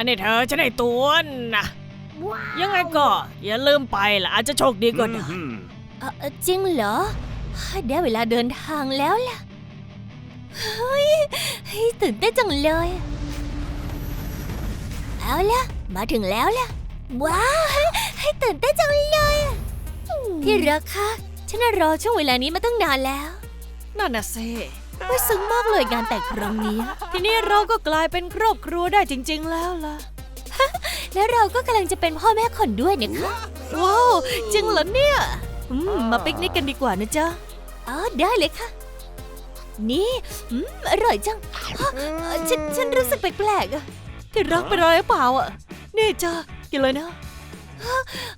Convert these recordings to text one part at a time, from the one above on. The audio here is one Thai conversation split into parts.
อันนี้เธอฉันให้ตัวนะยังไงก็อย่าลืมไปล่ะอาจจะโชคดีก็ได้ Mhm. เอ่อเอ่อจริงเหรอได้เวลาเดินทางแล้วล่ะ เฮ้ยเฮ้ยตื่นเต้นจังเลย เอาล่ะมาถึงแล้วล่ะ ว้าวให้ยตื่นเต้นจังเลยอะที่รักคะฉันน่ะรอช่วงเวลานี้มาตั้งนานแล้ว นั่นน่ะสิ ว่าซึ้งมากเลยงานแต่งครั้งนี้ ทีนี้เราก็กลายเป็นครอบครัวได้จริง ๆ แล้วล่ะ และเราก็กำลังจะเป็นพ่อแม่คนด้วยนะคะ ว้าวจริงเหรอเนี่ยอืมมาปิกนิกกันดีกว่านะจ๊ะ อ๋อได้เลยค่ะ นี่อืมอร่อยจังฮะเอ่อฉันฉันรู้สึกแปลกๆอะที่รักเป็นอะไรหรือเปล่าอะ นี่จ้ากินเลยนะ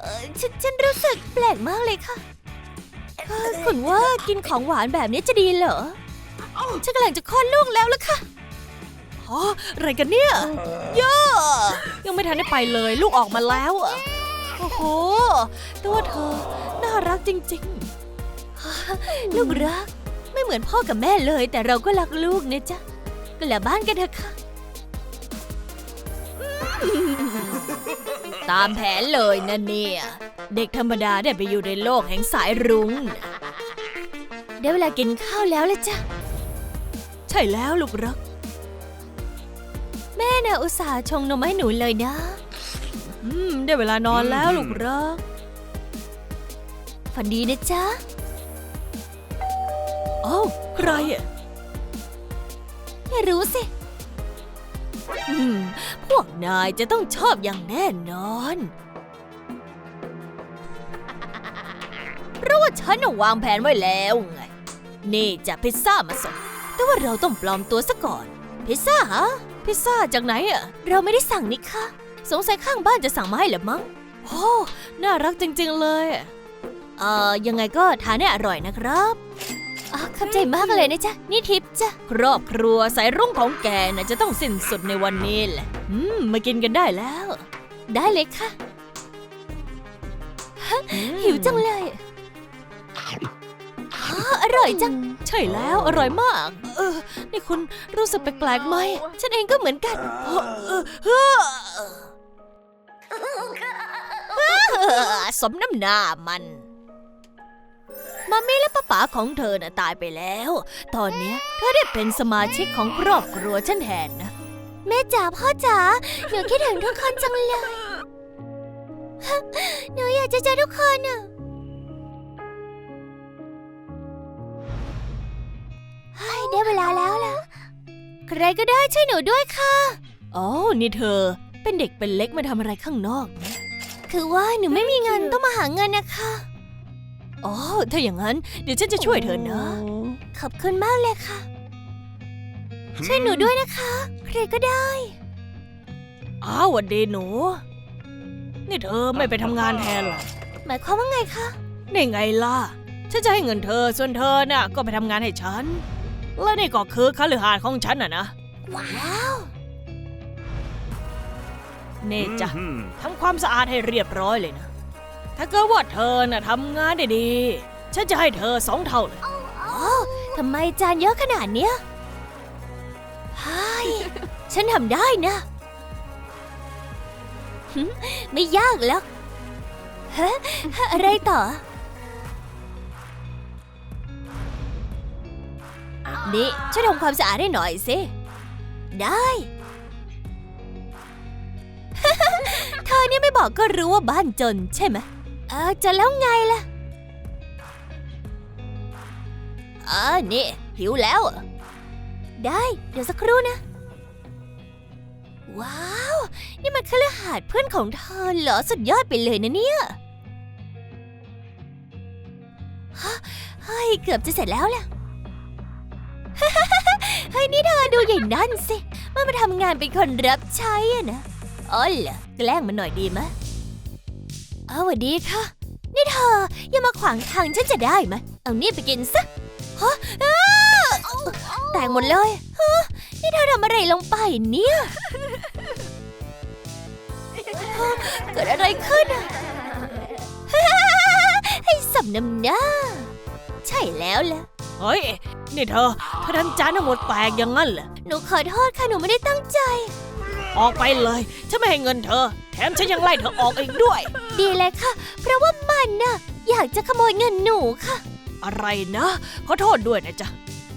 เอ่อฉันฉันรู้สึกแปลกมากเลยค่ะเอ่อคุณว่ากินของหวานแบบนี้จะดีเหรอ ฉันกำลังจะคลอดลูกแล้วล่ะค่ะอ๋ออะไรกันเนี่ยย่ายังไม่ทันได้ไปเลยลูกออกมาแล้วอะโอ้โห ตัวเธอ น่ารักจริงๆ ลูกรัก ไม่เหมือนพ่อกับแม่เลย แต่เราก็รักลูกนะจ๊ะกลับบ้านกันเถอะค่ะ ตามแผนเลยนะเนี่ย เด็กธรรมดาได้ไปอยู่ในโลกแห่งสายรุ้งได้เวลากินข้าวแล้วละจ้ะ ใช่แล้วลูกรัก แม่น่ะอุตส่าห์ชงนมให้หนูเลยนะ อืม ได้เวลานอนแล้วลูกรัก ฝันดีนะจ๊ะเอ้าใครอะไม่รู้สิ อืม พวกนายจะต้องชอบอย่างแน่นอน เพราะว่าฉันน่ะวางแผนไว้แล้วไง นี่จะพิซซ่ามาส่ง แต่ว่าเราต้องปลอมตัวซะก่อน พิซซ่าฮะพิซซ่าจากไหนอะเราไม่ได้สั่งนี่ค่ะ สงสัยข้างบ้านจะสั่งมาให้เหรือมั้งโอ้น่ารักจริง ๆ เลยอะเอ่อ ยังไงก็ทานให้อร่อยนะครับอ๋อขอบใจมากเลยนะจ๊ะ นี่ทิปจ้ะ ครอบครัวสายรุ่งของแกน่ะจะต้องสิ้นสุดในวันนี้แหละ อืม มากินกันได้แล้ว ได้เลยค่ะ หิวจังเลย อ๋ออร่อยจัง ใช่แล้วอร่อยมาก เออ นี่คุณรู้สึกแปลกๆไหม ฉันเองก็เหมือนกันเออเออเฮ้อเออสมน้ำหน้ามันมามี่และป้าป๋าของเธอน่ะตายไปแล้ว ตอนเนี้ยเธอได้เป็นสมาชิกของครอบครัวฉันแทนนะ แม่จ๋าพ่อจ๋าหนูคิดถึงทุกคนจังเลย หนูอยากจะเจอทุกคนอะ ได้เวลาแล้วล่ะ ใครก็ได้ช่วยหนูด้วยค่ะ อ๋อ นี่เธอ เป็นเด็กเป็นเล็กมาทำอะไรข้างนอกนะคือว่าหนูไม่มีเงินต้องมาหาเงินนะคะ อ๋อ ถ้าอย่างนั้น เดี๋ยวฉันจะช่วยเธอนะ ขอบคุณมากเลยค่ะ ช่วยหนูด้วยนะคะ ใครก็ได้ อ้าวหวัดดีหนู นี่เธอไม่ไปทำงานแทนเหรอหมายความว่าไงคะนี่ไงล่ะ ฉันจะให้เงินเธอ ส่วนเธอน่ะก็ไปทำงานให้ฉัน และนี่ก็คือคฤหาสน์ของฉันน่ะนะ ว้าวนี่จ้ะ Mhm. ทำความสะอาดให้เรียบร้อยเลยนะ ถ้าเกิดว่าเธอน่ะทำงานได้ดี ฉันจะให้เธอสองเท่าเลยอ๋อทำไมจานเยอะขนาดเนี้ยไฮฉันทำได้นะหึไม่ยากหรอกฮะอะไรต่อ นี่ช่วยทำความสะอาดให้หน่อยสิ ได้ เธอเนี่ยไม่บอกก็รู้ว่าบ้านจนใช่ไหม เออจะแล้วไงล่ะอ่านี่ หิวแล้ว ได้ เดี๋ยวสักครู่นะ ว้าว นี่มันคฤหาสน์เพื่อนของเธอเหรอสุดยอดไปเลยนะเนี่ยฮะเฮ้ย เกือบจะเสร็จแล้วล่ะ เฮ้ยนี่เธอดูใหญ่นั่นสิ มันมาทำงานเป็นคนรับใช้อะนะอ๋อเหรอแกล้งมันหน่อยดีมะเอาวัสดีค่ะ นี่เธออย่ามาขวางทางฉันจะได้ไหมเอานี่ไปกินซะฮะแตกหมดเลยฮะนี่เธอทำอะไรลงไปเนี่ยเกิดอะไรขึ้นอะให้สำน้ำหน้า ใช่แล้วล่ะเฮ้ย นี่เธอ เธอทำจานทั้งหมดแตกอย่างนั้นเหรอหนูขอโทษค่ะ หนูไม่ได้ตั้งใจ ออกไปเลยฉันไม่ให้เงินเธอ แถมฉันยังไล่เธอออกอีกด้วย ดีเลยค่ะ เพราะว่ามันน่ะอยากจะขโมยเงินหนูค่ะ อะไรนะขอโทษด้วยนะจ๊ะ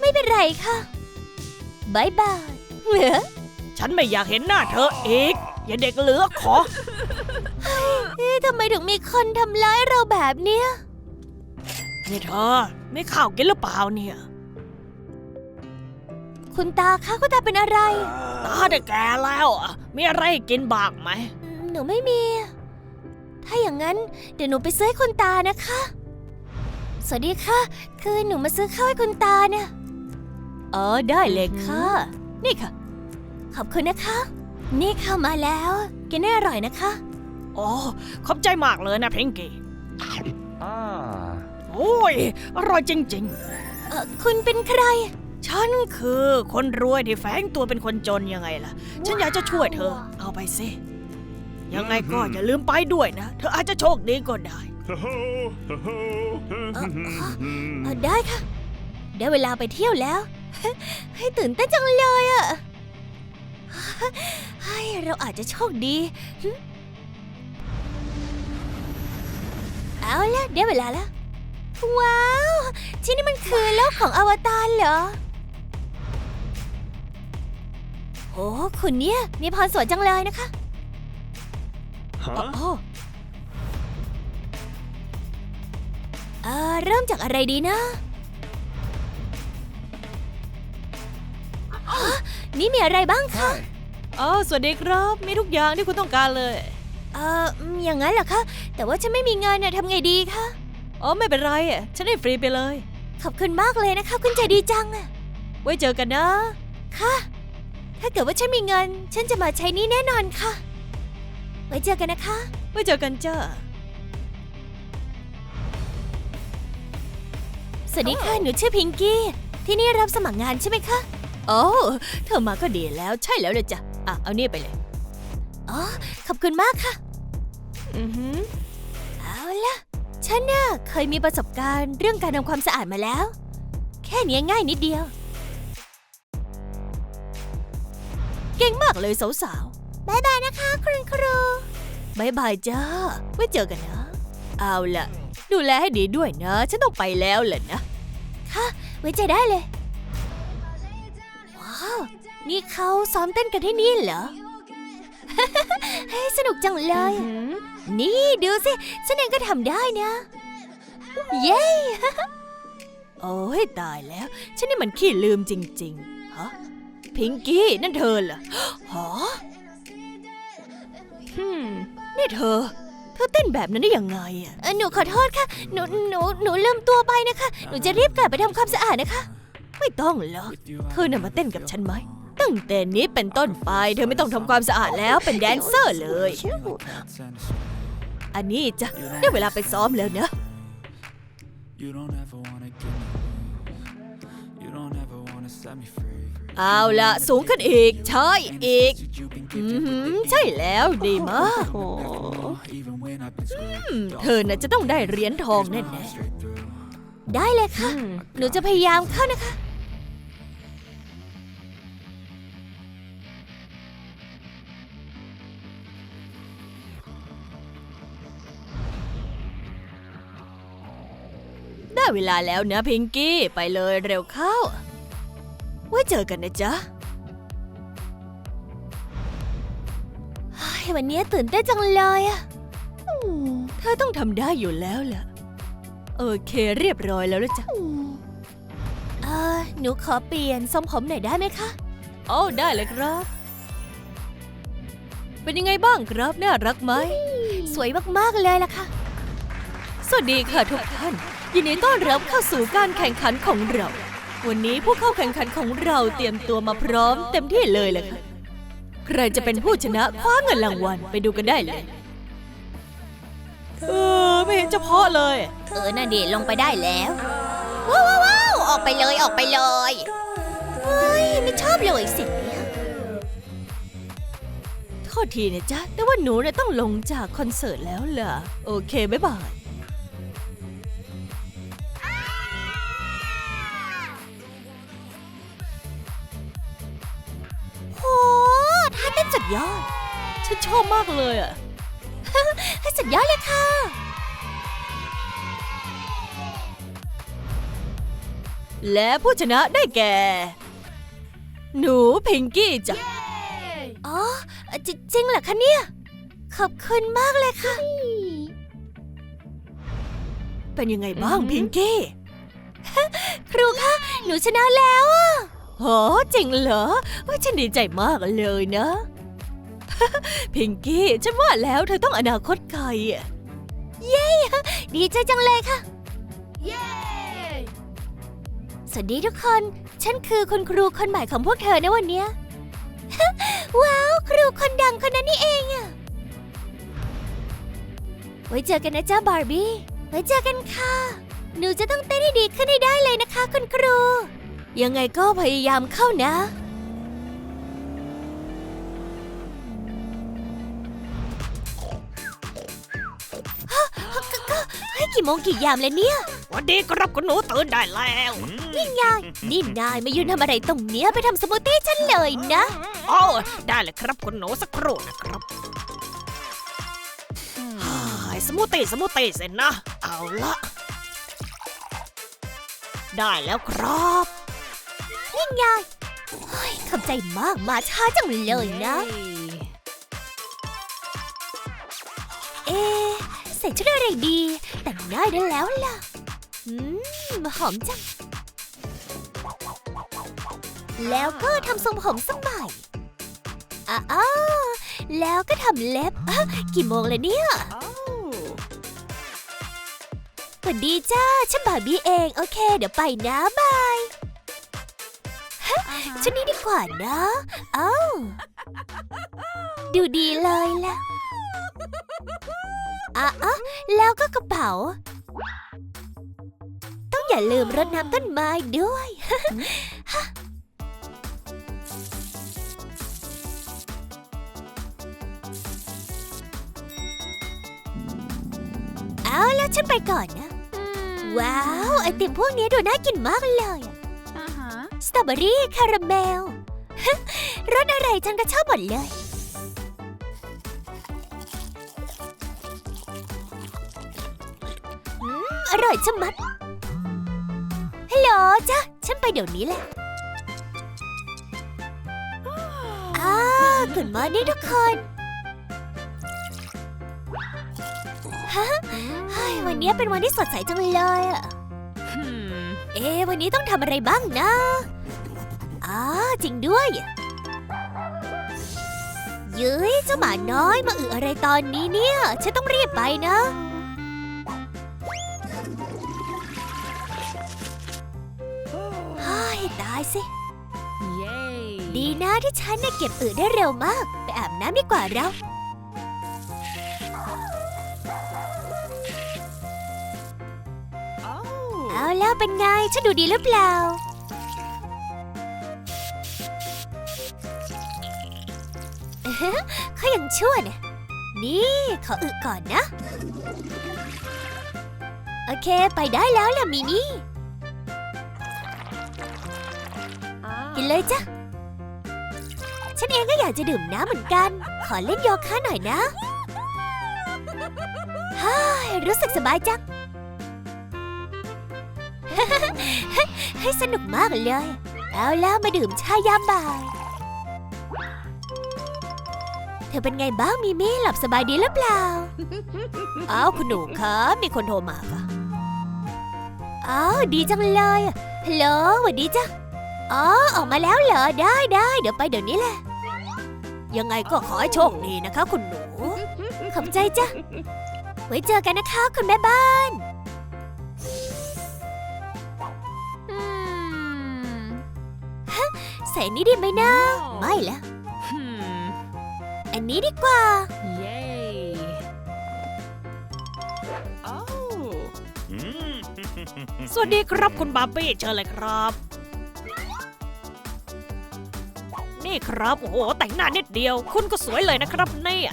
ไม่เป็นไรค่ะบายบายเหลือฉันไม่อยากเห็นหน้าเธออีก อย่าเด็กเหลือขอเอ๊ะทำไมถึงมีคนทำร้ายเราแบบเนี้ย นี่เธอ ไม่ข้าวกินหรือเปล่าเนี่ย คุณตาคะคุณตาเป็นอะไร ตาได้แก่แล้วอะมีอะไรให้กินบ้างไหม หนูไม่มี ถ้าอย่างนั้นเดี๋ยวหนูไปซื้อให้คุณตานะคะ สวัสดีค่ะ คือหนูมาซื้อข้าวให้คุณตาเนี่ยเออได้เลยค่ะ นี่ค่ะ ขอบคุณนะคะ นี่เข้ามาแล้ว กินได้อร่อยนะคะ โอ้ขอบใจมากเลยนะเพงกี้ Ah. โอ้ย อร่อยจริงเออคุณเป็นใครๆ ฉันคือคนรวยที่แฝงตัวเป็นคนจนยังไงล่ะ ฉันอยากจะช่วยเธอ เอาไปสิ ยังไงก็อย่าลืมไปด้วยนะ เธออาจจะโชคดีก็ได้ เออได้ค่ะ ได้เวลาไปเที่ยวแล้ว ให้ตื่นเต้นจังเลยอะให้เราอาจจะโชคดีหึเอาละได้เวลาแล้ว ว้าว ที่นี่มันคือโลกของอวตารเหรอ โอ้คุณเนี่ยมีพรสวรรค์จังเลยนะคะอ๋อ Huh? เออเริ่มจากอะไรดีนะฮะนี่มีอะไรบ้างคะ อ๋อสวัสดีครับ มีทุกอย่างที่คุณต้องการเลย เอออืมอย่างนั้นเหรอคะ แต่ว่าฉันไม่มีเงินน่ะทำไงดีคะ อ๋อไม่เป็นไรอะฉันให้ฟรีไปเลย ขอบคุณมากเลยนะคะ คุณใจดีจังอะไว้เจอกันนะ ค่ะ ถ้าเกิดว่าฉันมีเงิน ฉันจะมาใช้หนี่แน่นอนค่ะ ไว้เจอกันนะคะ ไว้เจอกันจ้าสวัสดีค่ะ หนูชื่อพิงกี้ ที่นี่รับสมัครงานใช่ไหมคะ โอ้เธอมาก็ดีแล้ว ใช่แล้วเลยจ้ะ อะ เอานี่ไปเลย อ๋อ ขอบคุณมากค่ะ อือหือ เอาล่ะฉันน่ะเคยมีประสบการณ์เรื่องการทำความสะอาดมาแล้ว แค่เนี้ยง่ายนิดเดียว เก่งมากเลยสาวบายบายนะคะ คุณครูๆบายบายจ้า ไว้เจอกันนะ เอาล่ะ ดูแลให้ดีด้วยนะ ฉันต้องไปแล้วแหละนะ ค่ะ ไว้ใจได้เลย ว้าว นี่เขาซ้อมเต้นกันที่นี่เหรอ เฮ้ยสนุกจังเลย นี่ดูสิ ฉันเองก็ทำได้นะ เย้ โอ้ยตายแล้ว ฉันนี่มันขี้ลืมจริง ๆ ฮะ พิงกี้นั่นเธอเหรอฮะฮึมนี่เธอ เธอเต้นแบบนั้นได้ยังไงอะเอ่อหนูขอโทษค่ะ หนู หนู หนูลืมตัวไปนะคะ หนูจะรีบกลับไปทำความสะอาดนะคะ ไม่ต้องหรอก เธอน่ะมาเต้นกับฉันไหม ตั้งแต่นี้เป็นต้นไป เธอไม่ต้องทำความสะอาดแล้ว เป็นแดนเซอร์เลย อันนี้จ้ะ ได้เวลาไปซ้อมแล้วนะ You don't ever wanna give me You don't ever wanna set me free เอาละสูงขึ้นอีก ใช่อีก You've been อื gifted อหือ with ใช่แล้วดีมาก Even when I've been screwed อืมเธอน่ะจะต้องได้เหรียญทองแน่ straight through ได้เลยค่ะ หนูจะพยายามเข้านะคะๆได้เวลาแล้วนะพิงกี้ ไปเลยเร็วเข้า ไว้เจอกันนะจ๊ะเฮ้ยวันนี้ตื่นเต้นจังเลยอะเธอต้องทำได้อยู่แล้วล่ะ โอเคเรียบร้อยแล้วละจ้ะเออหนูขอเปลี่ยนทรงผมหน่อยได้ไหมคะโอ้ได้เลยครับ เป็นยังไงบ้างครับน่ารักไหม สวยมาก ๆ เลยล่ะค่ะ สวัสดีค่ะทุกท่าน ยินดีต้อนรับเข้าสู่การแข่งขันของเรา วันนี้ผู้เข้าแข่งขันของเราเตรียมตัวมาพร้อมเต็มที่เลยแหละค่ะ ใครจะเป็นผู้ชนะคว้าเงินรางวัลไปดูกันได้เลย เออ ไม่เห็นจะเพาะเลย เออน่ะดีลงไปได้แล้วว้าวว้าวว้าวออกไปเลยออกไปเลยเฮ้ยไม่ชอบเลยสิ่งเนี้ยโทษทีนะจ๊ะ แต่ว่าหนูเนี่ยต้องลงจากคอนเสิร์ตแล้วล่ะ โอเค บ๊ายบาย ดยอฉันชอบมากเลยอะให้สุดยอดเลยค่ะ และผู้ชนะได้แก่ หนูพิงกี้จ้ะ อ๋อจจริงเหรอคะเนี่ย ขอบคุณมากเลยค่ะ เป็นยังไงบ้างพิงกี้ ครูคะหนูชนะแล้วอะโหจริงเหรอว่าฉันดีใจมากเลยนะ พิงกี้ฉันว่าแล้วเธอต้องอนาคตไกลอะดีใจจังเลยค่ะสวัสดีทุกคน ฉันคือคุณครูคนใหม่ของพวกเธอนะวันเนี้ยว้าว ครูคนดังคนนั้นนี่เองอะไว้เจอกันนะจ้าบาร์บี้ ไว้เจอกันค่ะ หนูจะต้องเต้นให้ดีขึ้นให้ได้เลยนะคะ คุณครู ยังไงก็พยายามเข้านะ โมงกี่ยามเลยเนี่ย วันดีครับคุณหนูตื่นได้แล้วนี่ไงนี่นายมายืนทำอะไรตรงเนี้ยไปทำสมูทตี้ฉันเลยนะโอ้ได้เลยครับคุณหนูสักครู่นะครับฮ่ายสมูทตี้สมูทตี้เสร็จนะ เอาละได้แล้วครับนี่ไงเฮ้ยขอบใจมากมาช้าจังเลยนะ เอะใส่ชุดอะไรดี แต่งหน้าได้แล้วล่ะ อืม หอมจัง แล้วก็ทำทรงผมสักใหม่อ้าวแล้วก็ทำเล็บอะกี่โมงแล้วเนี่ยสวัสดีจ้า ฉันบาร์บี้เอง โอเค เดี๋ยวไปนะบายฮะชุดนี้ดีกว่านะ เอ้า ดูดีเลยล่ะ อะอะแล้วก็กระเป๋า ต้องอย่าลืมรดน้ำต้นไม้ด้วย เอาแล้วฉันไปก่อนนะ ว้าว ไอติมพวกนี้ดูน่ากินมากเลยอะสตรอเบอรี่คาราเมลรสอะไรฉันก็ชอบหมดเลย อร่อยชะมัดฮัลโหลจ้ะฉันไปเดี๋ยวนี้แหละอ่ากุดมอนิ่ทุกคนฮะวันนี้เป็นวันที่สดใสจังเลยอะเอ๊วันนี้ต้องทำอะไรบ้างนะอ๋อจริงด้วยเย้ยเจ้าหมาน้อยมาอึอะไรตอนนี้เนี่ย ฉันต้องรีบไปนะ เฮ้ยตายสิดีนะที่ฉันน่ะเก็บอึได้เร็วมาก ไปอาบน้ำดีกว่าเรา เอาแล้วเป็นไง ฉันดูดีหรือเปล่า เขายังชั่วเนี่ยนี่ขออึก่อนนะ โอเค ไปได้แล้วล่ะมิมี่กิน เลยจ้ะ ฉันเองก็อยากจะดื่มน้ำเหมือนกัน ขอเล่นโยคะหน่อยนะฮ่ายรู้สึกสบายจัง ให้สนุกมากเลย เอาแล้วมาดื่มชายามบ่าย เธอเป็นไงบ้างมิมี่หลับสบายดีหรือเปล่า อ้าวคุณหนูคะมีคนโทรมาค่ะอ้าวดีจังเลยฮัลโหลสวัสดีจ้ะ อ๋อ ออกมาแล้วเหรอ ได้ได้เดี๋ยวไปเดี๋ยวนี้แหละ ยังไงก็ขอให้โชคดีนะคะ คุณหนู ขอบใจจ้ะ ไว้เจอกันนะคะ คุณแม่บ้านอืมฮะใส่อันนี้ดีไหมนะ ไม่ละอันนี้ดีกว่าสวัสดีครับคุณบาร์บี้เชิญเลยครับ ครับโอ้โหแต่งหน้านิดเดียว คุณก็สวยเลยนะครับเนี่ย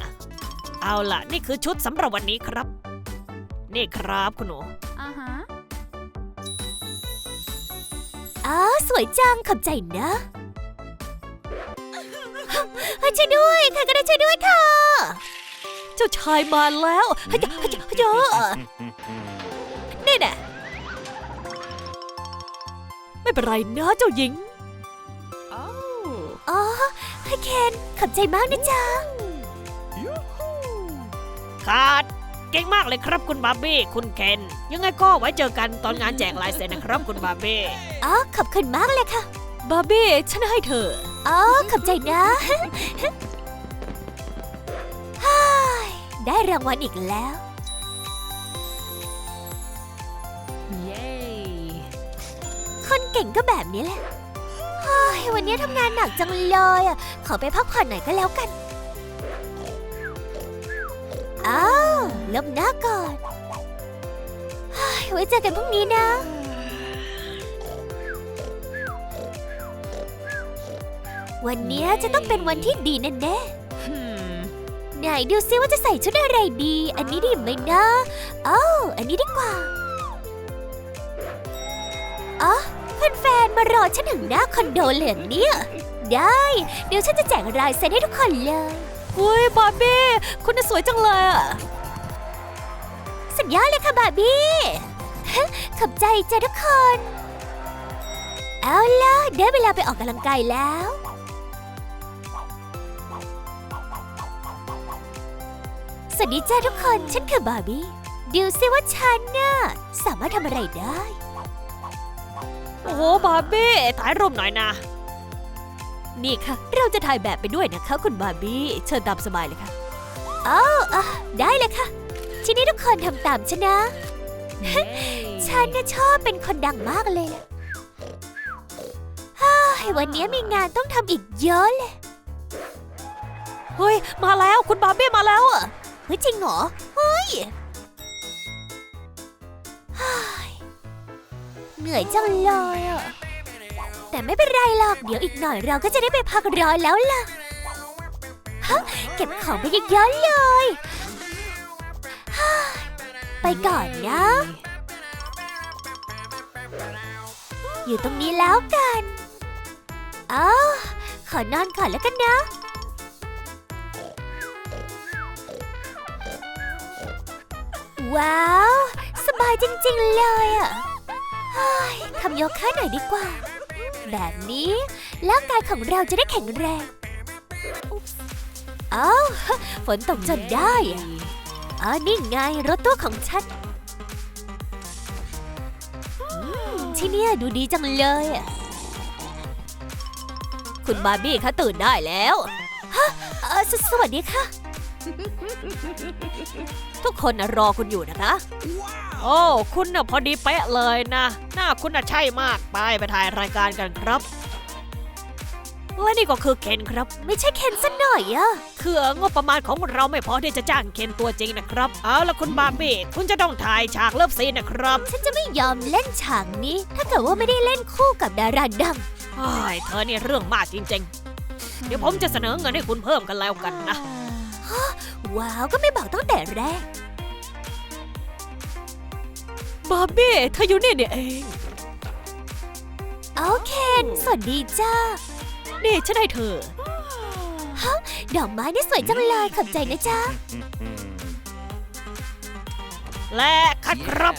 เอาล่ะ นี่คือชุดสำหรับวันนี้ครับ นี่ครับคุณหนูอ๋อสวยจังขอบใจนะเฮ้ช่วยด้วย ใครก็ได้ช่วยด้วยค่ะ เจ้าชายมาแล้วฮะเจ้าฮะเจ้าฮะเจ้านี่แน่ไม่เป็นไรนะเจ้าหญิง เคนขอบใจมากนะจ๊ะ ขาด เก่งมากเลยครับคุณบาร์บี้คุณเคน ยังไงก็ไว้เจอกันตอนงานแจกลายเซ็นนะครับคุณบาร์บี้ อ๋อ ขอบคุณมากเลยค่ะ บาร์บี้ฉันให้เธอ อ๋อ ขอบใจนะฮ่ายได้รางวัลอีกแล้ว เย้ คนเก่งก็แบบนี้แหละเฮ้ ยวันนี้ทำงานหนักจังเลยอะ ขอไปพักผ่อนหน่อยก็แล้วกัน อ้าวลบหน้าก่อนเฮ้ยไว้เจอกันพรุ่งนี้นะ วันนี้จะต้องเป็นวันที่ดีแน่ๆ ไหนดูซิว่าจะใส่ชุดอะไรดี อันนี้ดีไหมนะอ้าวอันนี้ดีกว่าอ๋อ แฟนๆมารอฉันถึงหน้าคอนโดเลยเหรอเนี่ย ได้ เดี๋ยวฉันจะแจกลายเซ็นให้ทุกคนเลยเฮ้ยบาร์บี้คุณน่ะสวยจังเลยอะสุดยอดเลยค่ะบาร์บี้ขอบใจจ้ะทุกคน เอาล่ะ ได้เวลาไปออกกำลังกายแล้วสวัสดีจ้าทุกคน ฉันคือบาร์บี้ดูซิว่าฉันน่ะสามารถทำอะไรได้ โอ้โหบาร์บี้ถ่ายรูปหน่อยนะ นี่ค่ะ เราจะถ่ายแบบไปด้วยนะคะคุณบาร์บี้เชิญตามสบายเลยค่ะอ้าวอะได้เลยค่ะ ทีนี้ทุกคนทำตามฉันนะ ฉันน่ะชอบเป็นคนดังมากเลยล่ะเฮ้ยวันนี้มีงานต้องทำอีกเยอะเลย เฮ้ย มาแล้วคุณบาร์บี้มาแล้วอะเฮ้ยจริงเหรอ เฮ้ย นื่อยจังเลยอะแต่ไม่เป็นไรหรอก เดี๋ยวอีกหน่อยเราก็จะได้ไปพักร้อนแล้วล่ะฮะเก็บของไปเยอะๆเลยเฮ้ยไปก่อนนะ อยู่ตรงนี้แล้วกันอ้าวขอนอนก่อนแล้วกันนะว้าว สบายจริง ๆ เลยอะเฮ้ย ทำโยคะหน่อยดีกว่า แบบนี้ร่างกายของเราจะได้แข็งแรงอ้าวฝนตกจนได้อะอ๋อนี่ไงรถตู้ของฉันที่นี่ดูดีจังเลย คุณบาร์บี้คะตื่นได้แล้วเออสสวัสดีค่ะ ทุกคนรอคุณอยู่นะคะ โอ้ คุณน่ะพอดีเป๊ะเลยนะ หน้าคุณน่ะใช่มาก ไปไปถ่ายรายการกันครับและนี่ก็คือเคนครับ ไม่ใช่เคนสักหน่อยอะคืองบประมาณของเราไม่พอที่จะจ้างเคนตัวจริงนะครับ เอาละคุณบาร์บี้คุณจะต้องถ่ายฉากเลิฟซีนนะครับ ฉันจะไม่ยอมเล่นฉากนี้ ถ้าเกิดว่าไม่ได้เล่นคู่กับดาราดังไอ้ยเธอนี่เรื่องมากจริง ๆ เดี๋ยวผมจะเสนอเงินให้คุณเพิ่มกันแล้วกันนะว้าวก็ไม่บอกตั้งแต่แรก บาร์บี้เธออยู่นี่เนี่ยเอง โอเคนสวัสดีจ้านี่ฉันให้เธอดอกไม้นี่สวยจังเลยขอบใจนะจ๊ะและคัดครับ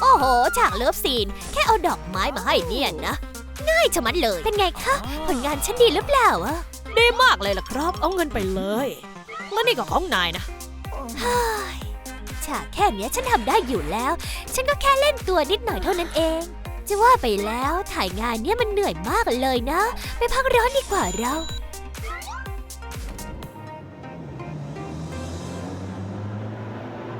โอ้โห ฉากเลิฟซีน แค่เอาดอกไม้มาให้เนี่ยนะ ง่ายชะมัดเลย เป็นไงคะ ผลงานฉันดีหรือเปล่าอะดีมากเลยล่ะครับ เอาเงินไปเลย และนี่ก็ของนายนะ เฮ้ย ฉากแค่เนี้ยฉันทำได้อยู่แล้ว ฉันก็แค่เล่นตัวนิดหน่อยเท่านั้นเอง จะว่าไปแล้วถ่ายงานเนี้ยมันเหนื่อยมากเลยนะ ไปพักร้อนดีกว่าเรา